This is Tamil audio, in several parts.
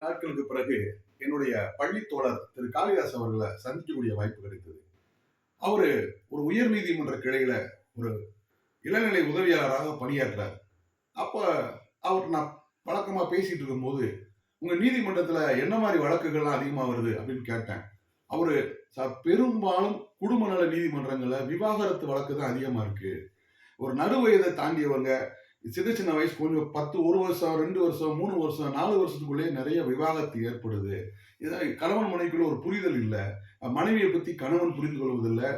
நாட்களுக்கு பிறகு என்னுடைய பள்ளி தோழர் திரு காளிதாஸ் அவர்களை சந்திக்கக்கூடிய வாய்ப்பு கிடைத்தது. அவரு ஒரு உயர் நீதிமன்ற கிளையில ஒரு இளநிலை உதவியாளராக பணியாற்றார். அப்ப அவர் நான் வழக்கமா பேசிட்டு இருக்கும்போது உங்க நீதிமன்றத்துல என்ன மாதிரி வழக்குகள்லாம் அதிகமா வருது? அப்படின்னு கேட்டேன். அவரு "சார், பெரும்பாலும் குடும்ப நல நீதிமன்றங்கள்ல விவாகரத்து வழக்கு தான் அதிகமா இருக்கு. ஒரு நடு வயதை தாண்டியவங்க சின்ன சின்ன வயசு கொஞ்சம் பத்து ஒரு வருஷம் ரெண்டு வருஷம் மூணு வருஷம் நாலு வருஷத்துக்குள்ளேயே நிறைய விவாகரத்து ஏற்படுது. இதான் கணவன் மனைவிக்குள்ள ஒரு புரிதல் இல்லை. மனைவியை பற்றி கணவன் புரிந்து கொள்வதில்லை.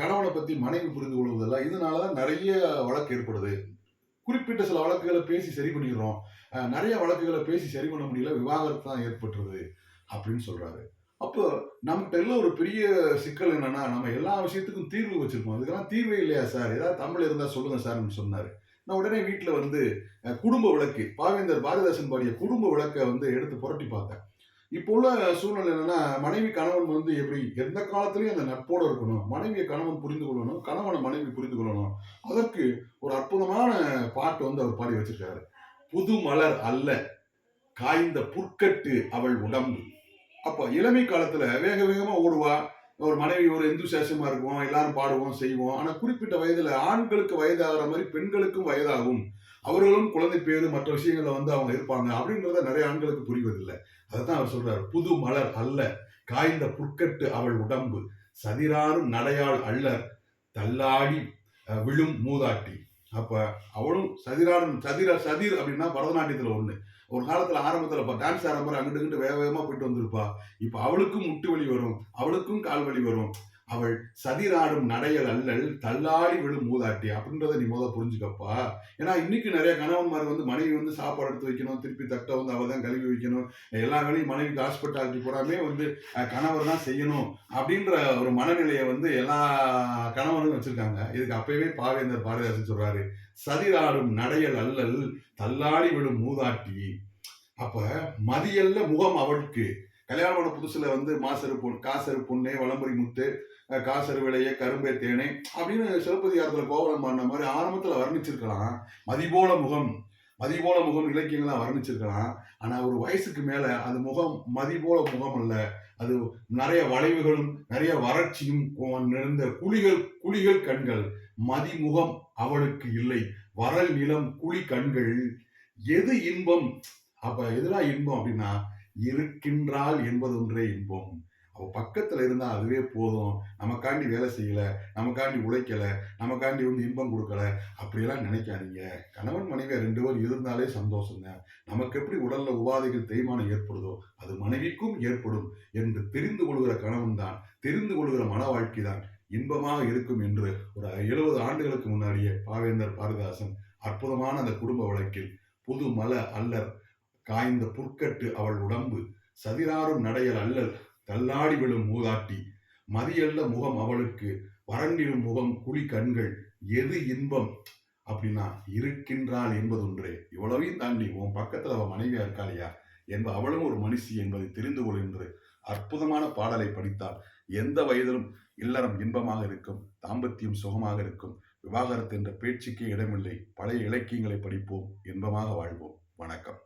கணவனை பற்றி மனைவி புரிந்து கொள்வதில்லை. இதனால தான் நிறைய வழக்கு ஏற்படுது. குறிப்பிட்ட சில வழக்குகளை பேசி சரி பண்ணிடுறோம். நிறைய வழக்குகளை பேசி சரி பண்ண முடியல. விவாகரத்து தான் ஏற்பட்டுருது அப்படின்னு சொல்கிறாரு அப்போ நம்மகிட்ட எல்லாம் ஒரு பெரிய சிக்கல் என்னன்னா நம்ம எல்லா விஷயத்துக்கும் தீர்வு வச்சிருக்கோம். அதுக்கெல்லாம் தீர்வே இல்லையா சார்? ஏதாவது தமிழ் இருந்தால் சொல்லுங்க சார்னு சொன்னார். நான் உடனே வீட்டில் வந்து குடும்ப விளக்கு பாவேந்தர் பாரதிதாசன் பாடிய குடும்ப விளக்கை வந்து எடுத்து புரட்டி பார்த்தேன். இப்போ உள்ள சூழ்நிலை என்னன்னா மனைவி கணவன் வந்து எப்படி எந்த காலத்திலையும் அந்த நட்போடு இருக்கணும். மனைவியை கணவன் புரிந்து கொள்ளணும் கணவனை மனைவி புரிந்து கொள்ளணும். அதற்கு ஒரு அற்புதமான பாட்டு வந்து அவர் பாடி வச்சிருக்காரு. புது மலர் அல்ல காய்ந்த புற்கட்டு அவள் உடம்பு. அப்போ இளமை காலத்துல வேக வேகமா ஓடுவா ஒரு மனைவி ஒரு எந்துசேஷமா இருக்கும் எல்லாரும் பாடுவோம் செய்வோம். ஆனா குறிப்பிட்ட வயதுல ஆண்களுக்கு வயதாகிற மாதிரி பெண்களுக்கும் வயதாகும். அவர்களும் குழந்தை பேரு மற்ற விஷயங்கள்ல வந்து அவங்க இருப்பாங்க அப்படின்றத நிறைய ஆண்களுக்கு புரிவதில்லை. அதைத்தான் அவர் சொல்றாரு. புது மலர் அல்ல காய்ந்த புற்கட்டு அவள் உடம்பு. சதிராறும் நடையாள் அல்லர் தள்ளாடி விழும் மூதாட்டி. அப்ப அவளும் சதிராரும் சதிர சதிர் அப்படின்னா பரதநாட்டியத்துல ஒண்ணு. ஒரு காலத்துல ஆரம்பத்துல டான்ஸ் ஆடுற அங்கிட்டு இங்கிட்டு வேக வேகமா போயிட்டு வந்திருப்பா. இப்ப அவளுக்கும் முட்டு வலி வரும். அவளுக்கும் கால் வலி வரும். அவள் சதிராடும் நடையல் அல்லல் தள்ளாடி விழும் மூதாட்டி. அப்படின்றத நீ முத புரிஞ்சுக்கப்பா. ஏன்னா இன்னைக்கு நிறைய கணவன்மார் வந்து மனைவி வந்து சாப்பாடு எடுத்து வைக்கணும் திருப்பி தட்டை வந்து அவள் தான் கழுவி வைக்கணும். எல்லா வேலையும் மனைவிக்கு ஹாஸ்பிட்டாலிட்டி போறாமே வந்து கணவர் தான் செய்யணும் அப்படின்ற ஒரு மனநிலையை வந்து எல்லா கணவரும் வச்சிருக்காங்க. இதுக்கு அப்பவே பாவேந்தர் பாரதிதாசன் சொல்றாரு. சதிராடும் நடையல் அல்லல் தள்ளாடி விடும் மூதாட்டி. அப்ப மதியல்ல முகம் அவளுக்கு. கல்யாணம் பண்ண புதுசுல வந்து மாசரு பொன் காசரு பொண்ணே வளம்புரி முத்து காசரு விளைய கரும்பே தேனே அப்படின்னு சிலப்பதிகாரத்துல கோவலம் பண்ண மாதிரி ஆரம்பத்துல வர்ணிச்சிருக்கலாம். மதிபோல முகம் மதிபோல முகம் இலக்கியங்களா வர்ணிச்சிருக்கலாம். ஆனா ஒரு வயசுக்கு மேல அது முகம் மதிபோல முகம் அல்ல. அது நிறைய வளைவுகளும் நிறைய வறட்சியும் நிறைந்த குழிகள் குழிகள் கண்கள். மதிமுகம் அவளுக்கு இல்லை. வரல் நிலம் குழி கண்கள். எது இன்பம்? அப்ப எதுனா இன்பம் அப்படின்னா இருக்கின்றாள் என்பது ஒன்றே இன்பம். அவ பக்கத்துல இருந்தா அதுவே போதும். நமக்காண்டி வேலை செய்யல நமக்காண்டி உழைக்கல நமக்காண்டி வந்து இன்பம் கொடுக்கல அப்படியெல்லாம் நினைக்காதீங்க. கணவன் மனைவி ரெண்டு பேரும் இருந்தாலே சந்தோஷங்க நமக்கு எப்படி உடல்ல உபாதைகள் தேய்மானம் ஏற்படுதோ அது மனைவிக்கும் ஏற்படும் என்று தெரிந்து கொள்கிற கணவன் தான் தெரிந்து கொள்கிற மன வாழ்க்கை தான் இன்பமாக இருக்கும் என்று ஒரு எழுபது ஆண்டுகளுக்கு முன்னாடியே பாவேந்தர் பாரதிதாசன் அற்புதமான அந்த குடும்ப வழக்கில் புது மல அல்லர் காய்ந்த புற்கட்டு அவள் உடம்பு. சதிராரும் நடையல் அல்லல் தள்ளாடி விழும் மூதாட்டி. மதியல்ல முகம் அவளுக்கு வறண்டிடும் முகம் குழி கண்கள். எது இன்பம்? அப்படின்னா இருக்கின்றாள் என்பதொன்றே. இவ்வளவையும் தாண்டி உன் பக்கத்துல அவள் மனைவியா இருக்காளியா? என்ப அவளும் ஒரு மனுஷி என்பதை தெரிந்து கொள் என்று அற்புதமான பாடலை படித்தால் எந்த வயதிலும் இல்லறம் இன்பமாக இருக்கும் தாம்பத்தியம் சுகமாக இருக்கும் விவாகரத்து என்ற பேச்சுக்கே இடமில்லை. பழைய இலக்கியங்களை படிப்போம் இன்பமாக வாழ்வோம். வணக்கம்.